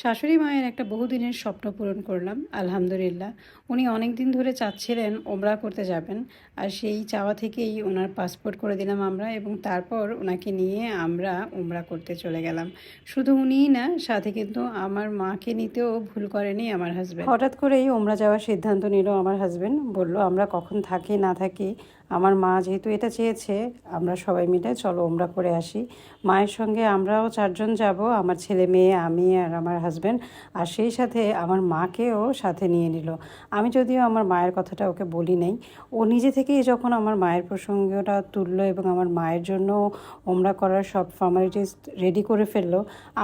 শাশুড়ি মায়ের একটা বহুদিনের স্বপ্ন পূরণ করলাম, আলহামদুলিল্লাহ। উনি অনেক দিন ধরে চাচ্ছিলেন ওমরা করতে যাবেন, আর সেই চাওয়া থেকেই ওনার পাসপোর্ট করে দিলাম আমরা এবং তারপর ওনাকে নিয়ে আমরা ওমরা করতে চলে গেলাম। শুধু উনিই না, সাথে কিন্তু আমার মাকে নিতেও ভুল করেনি আমার হাজব্যান্ড হঠাৎ করেই ওমরা যাওয়ার সিদ্ধান্ত নিল আমার হাজব্যান্ড বলল, আমরা কখন থাকি, না থাকি আমার মা যেহেতু এটা চেয়েছে, আমরা সবাই মিলে চলো ওমরা করে আসি। মায়ের সঙ্গে আমরাও চারজন যাব, আমার ছেলে মেয়ে, আমি আর আমার হাজব্যান্ড আর সেই সাথে আমার মাকেও সাথে নিয়ে নিল। আমি যদিও আমার মায়ের কথাটা ওকে বলি নাই, ও নিজে থেকেই যখন আমার মায়ের প্রসঙ্গটা তুললো এবং আমার মায়ের জন্য ওমরা করার সব ফর্মালিটিস রেডি করে ফেলল,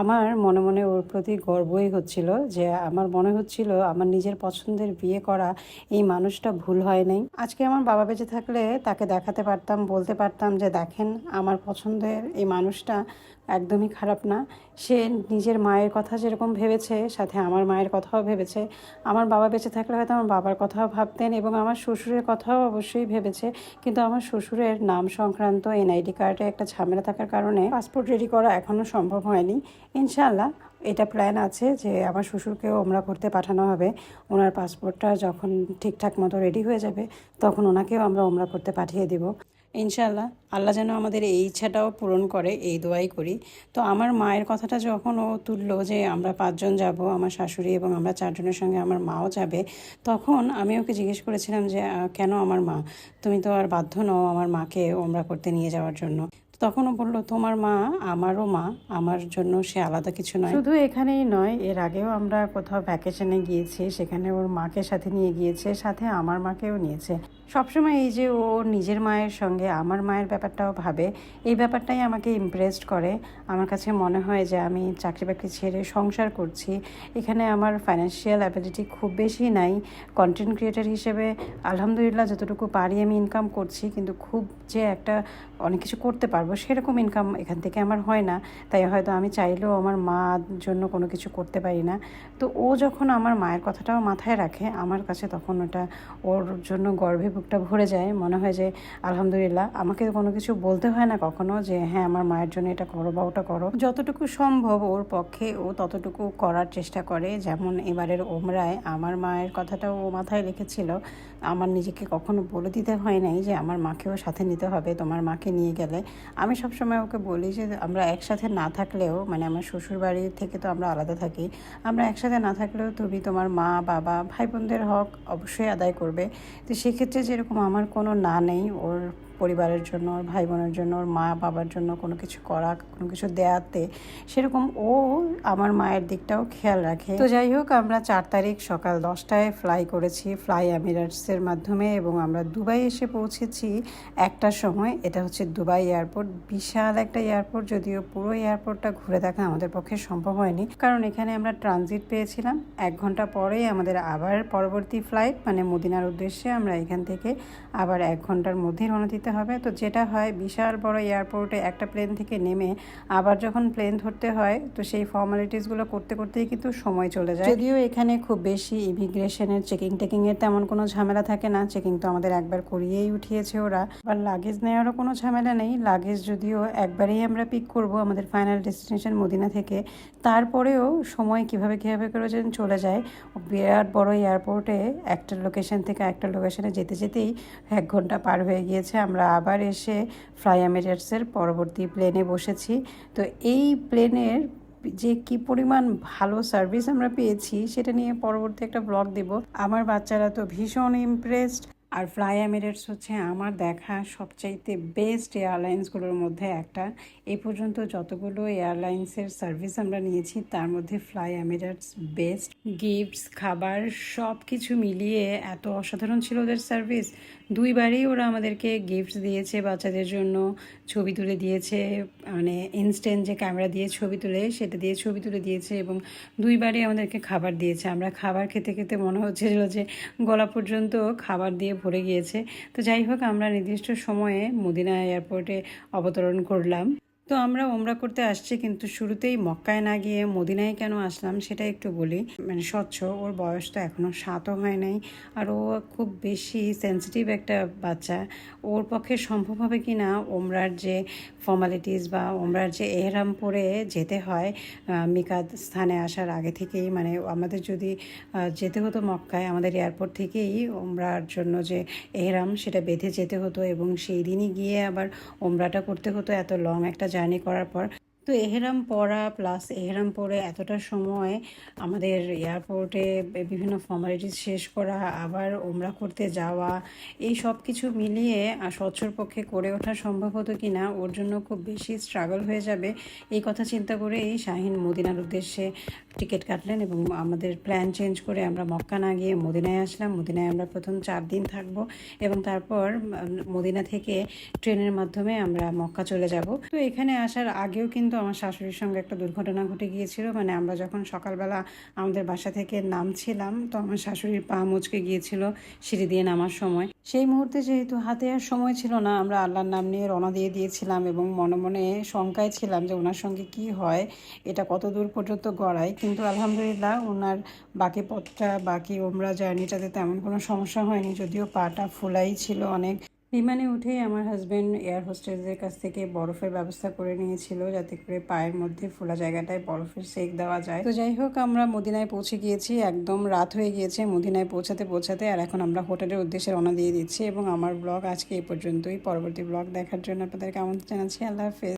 আমার মনে মনে ওর প্রতি গর্বই হচ্ছিল যে আমার মনে হচ্ছিল আমার নিজের পছন্দের বিয়ে করা এই মানুষটা ভুল হয় নাই। আজকে আমার বাবা বেঁচে থাকলে তাকে দেখাতে পারতাম, বলতে পারতাম যে দেখেন, আমার পছন্দের এই মানুষটা একদমই খারাপ না। সে নিজের মায়ের কথা যেরকম ভেবেছে, সাথে আমার মায়ের কথাও ভেবেছে। আমার বাবা বেঁচে থাকলে হয়তো আমার বাবার কথাও ভাবতেন এবং আমার শ্বশুরের কথাও অবশ্যই ভেবেছে। কিন্তু আমার শ্বশুরের নাম সংক্রান্ত এনআইডি কার্ডে একটা ঝামেলা থাকার কারণে পাসপোর্ট রেডি করা এখনও সম্ভব হয়নি। ইনশাআল্লাহ এটা প্ল্যান আছে যে আমার শ্বশুরকেও আমরা করতে পাঠানো হবে। ওনার পাসপোর্টটা যখন ঠিকঠাক মতো রেডি হয়ে যাবে, তখন ওনাকেও আমরা ওমরা করতে পাঠিয়ে দিব। ইনশাল্লাহ আল্লাহ যেন আমাদের এই ইচ্ছাটাও পূরণ করে, এই দোয়াই করি। তো আমার মায়ের কথাটা যখন ও তুললো যে আমরা পাঁচজন যাব, আমার শাশুড়ি এবং আমরা চারজনের সঙ্গে আমার মাও যাবে, তখন আমি ওকে জিজ্ঞেস করেছিলাম যে কেন আমার মা? তুমি তো আর বাধ্য নও আমার মাকে ওমরা করতে নিয়ে যাওয়ার জন্য। তখনও বলল, তোমার মা আমারও মা, আমার জন্য সে আলাদা কিছু নয়। শুধু এখানেই নয়, এর আগেও আমরা কোথাও ভ্যাকেশনে গিয়েছি, সেখানে ওর মাকে সাথে নিয়ে গিয়েছে, সাথে আমার মাকেও নিয়েছে। সবসময় এই যে ও নিজের মায়ের সঙ্গে আমার মায়ের ব্যাপারটাও ভাবে, এই ব্যাপারটাই আমাকে ইমপ্রেসড করে। আমার কাছে মনে হয় যে আমি চাকরি বাকরি ছেড়ে সংসার করছি। এখানে আমার ফাইন্যান্সিয়াল অ্যাবিলিটি খুব বেশি নাই। কন্টেন্ট ক্রিয়েটার হিসেবে আলহামদুলিল্লাহ যতটুকু পারি আমি ইনকাম করছি, কিন্তু খুব যে একটা অনেক কিছু করতে পারব, সেরকম ইনকাম এখান থেকে আমার হয় না। তাই হয়তো আমি চাইলেও আমার মার জন্য কোনো কিছু করতে পারি না। তো ও যখন আমার মায়ের কথাটাও মাথায় রাখে, আমার কাছে তখন ওটা ওর জন্য গর্বে বুকটা ভরে যায়। মনে হয় যে, আলহামদুলিল্লাহ, আমাকে কোনো কিছু বলতে হয় না কখনো যে হ্যাঁ আমার মায়ের জন্য এটা করো বা ওটা করো। যতটুকু সম্ভব ওর পক্ষে ও ততটুকু করার চেষ্টা করে। যেমন এবারের ওমরায় আমার মায়ের কথাটাও ও মাথায় রেখেছিল। আমার নিজেকে কখনো বলে দিতে হয় নাই যে, আমার মাকেও সাথে নিতে হবে, তোমার মাকে নিয়ে গেলে, আমি সবসময় ওকে বলি যে আমরা একসাথে না থাকলেও মানে আমার শ্বশুর বাড়ি থেকে তো আমরা আলাদা থাকি, আমরা একসাথে না থাকলেও তুমি তোমার মা, বাবা, ভাই বোনদের হক অবশ্যই আদায় করবে। তো সেক্ষেত্রে যেরকম আমার কোনো না নেই, ওর পরিবারের জন্য, ওর ভাই বোনের জন্য, ওর মা বাবার জন্য কোনো কিছু করা, কোনো কিছু দেয়াতে, সেরকম ও আমার মায়ের দিকটাও খেয়াল রাখে। তো যাই হোক, আমরা চার তারিখ সকাল দশটায় ফ্লাই করেছি ফ্লাই এমিরেটসের মাধ্যমে এবং আমরা দুবাই এসে পৌঁছেছি একটার সময়। এটা হচ্ছে দুবাই এয়ারপোর্ট। বিশাল একটা এয়ারপোর্ট, যদিও পুরো এয়ারপোর্টটা ঘুরে দেখা আমাদের পক্ষে সম্ভব হয়নি। কারণ এখানে আমরা ট্রানজিট পেয়েছিলাম। এক ঘণ্টা পরেই আমাদের আবার পরবর্তী ফ্লাইট মানে মদিনার উদ্দেশ্যে আমরা এখান থেকে আবার এক ঘণ্টার মধ্যে রওনা দিতে হবে। তো যেটা হয়, বিশাল বড় এয়ারপোর্টে একটা প্লেন থেকে নেমে আবার যখন প্লেন ধরতে হয়, তো সেই ফর্মালিটিসগুলো করতে করতেই কিন্তু সময় চলে যায়। যদিও এখানে খুব বেশি ইমিগ্রেশনের চেকিং টেকিংয়ের তেমন কোনো ঝামেলা থাকে না চেকিং তো আমাদের একবার করিয়েই উঠিয়েছে ওরা। আর লাগেজ নেওয়ারও কোনো ঝামেলা নেই। লাগেজ যদিও একবারেই আমরা পিক করব আমাদের ফাইনাল ডেস্টিনেশন মদিনা থেকে, তারপরেও সময় কীভাবে কীভাবে করে যেন চলে যায়, বিরাট বড় এয়ারপোর্টে একটা লোকেশন থেকে একটা লোকেশনে যেতে যেতেই এক ঘণ্টা পার হয়ে গিয়েছে। আমরা আবার এসে ফ্লাই এমিরেটসের পরবর্তী প্লেনে বসেছি। তো এই প্লেনের যে কি পরিমাণ ভালো সার্ভিস আমরা পেয়েছি, সেটা নিয়ে পরবর্তী একটা ব্লগ দেব। আমার বাচ্চারা তো ভীষণ ইমপ্রেসড আর ফ্লাই এমিরেটস হচ্ছে আমার দেখা সবচাইতে বেস্ট এয়ারলাইন্সগুলোর মধ্যে একটা। এই পর্যন্ত যতগুলো এয়ারলাইন্সের সার্ভিস আমরা নিয়েছি, তার মধ্যে ফ্লাই এমিরেটস বেস্ট গিফটস খাবার সব কিছু মিলিয়ে এত অসাধারণ ছিল ওদের সার্ভিস। দুইবারই ওরা আমাদেরকে গিফটস দিয়েছে বাচ্চাদের জন্য, ছবি তুলে দিয়েছে মানে ইনস্ট্যান্ট যে ক্যামেরা দিয়ে ছবি তুলে, সেটা দিয়ে ছবি তুলে দিয়েছে এবং দুইবারই আমাদেরকে খাবার দিয়েছে। আমরা খাবার খেতে খেতে মনে হচ্ছিল যে গলা পর্যন্ত খাবার দিয়ে ভরে গিয়েছে। তো যাই হোক, আমরা নির্দিষ্ট সময়ে মদিনা এয়ারপোর্টে অবতরণ করলাম। তো আমরা ওমরা করতে আসছি, কিন্তু শুরুতেই মক্কায় না গিয়ে মদিনায় কেন আসলাম সেটা একটু বলি। মানে স্বচ্ছ, ওর বয়স তো এখনও সাতও হয় নাই, আর ও খুব বেশি সেন্সিটিভ একটা বাচ্চা। ওর পক্ষে সম্ভব হবে কি না ওমরার যে ফর্মালিটিস বা ওমরার যে এহরাম পরে যেতে হয় মিকাত স্থানে আসার আগে থেকেই মানে আমাদের যদি যেতে হতো মক্কায়, আমাদের এয়ারপোর্ট থেকেই ওমরার জন্য যে এহরাম সেটা বেঁধে যেতে হতো এবং সেই দিনই গিয়ে আবার ওমরাটা করতে হতো এত লং একটা জার্নি করার পর তো এহেরাম পরা প্লাস এহেরাম পরে এতটা সময় আমাদের এয়ারপোর্টে বিভিন্ন ফর্মালিটিস শেষ করা, আবার ওমরা করতে যাওয়া, এই সব কিছু মিলিয়ে স্বচ্ছর পক্ষে করে ওঠা সম্ভব হতো কি না ওর জন্য খুব বেশি স্ট্রাগল হয়ে যাবে। এই কথা চিন্তা করে এই শাহিন মদিনার উদ্দেশ্যে টিকিট কাটলেন এবং আমাদের প্ল্যান চেঞ্জ করে আমরা মক্কা না গিয়ে মদিনায় আসলাম। মদিনায় আমরা প্রথম চার দিন থাকব এবং তারপর মদিনা থেকে ট্রেনের মাধ্যমে আমরা মক্কা চলে যাব। তো এখানে আসার আগেও কিন্তু আমার শাশুড়ির সঙ্গে একটা দুর্ঘটনা ঘটে গিয়েছিল। মানে আমরা যখন সকালবেলা আমাদের বাসা থেকে নামছিলাম, তো আমার শাশুড়ির পা মুচকে গিয়েছিল সিঁড়ি দিয়ে নামার সময়। সেই মুহূর্তে যেহেতু হাতে আর সময় ছিল না, আমরা আল্লাহর নাম নিয়ে রওনা দিয়ে দিয়েছিলাম এবং মনে মনে শঙ্কায় ছিলাম যে ওনার সঙ্গে কি হয়, এটা কত দূর পর্যন্ত গড়ায় কিন্তু আলহামদুলিল্লাহ ওনার বাকি পথটা, বাকি ওমরা জার্নিটাতে তেমন কোনো সমস্যা হয়নি, যদিও পাটা ফুলাই ছিল অনেক। বিমানে উঠেই আমার হাজব্যান্ড এয়ার হোস্টেলদের কাছ থেকে বরফের ব্যবস্থা করে নিয়েছিল যাতে করে পায়ের মধ্যে ফোলা জায়গাটায় বরফের সেক দেওয়া যায়। তো যাই হোক, আমরা মদিনায় পৌঁছে গিয়েছি। একদম রাত হয়ে গিয়েছে মদিনায় পৌঁছাতে পৌঁছাতে আর এখন আমরা হোটেলের উদ্দেশ্যে রওনা দিয়ে দিচ্ছি এবং আমার ব্লগ আজকে এই পর্যন্তই। পরবর্তী ব্লগ দেখার জন্য আপনাদেরকে আমন্ত্রণ জানাচ্ছি? আল্লাহ হাফেজ।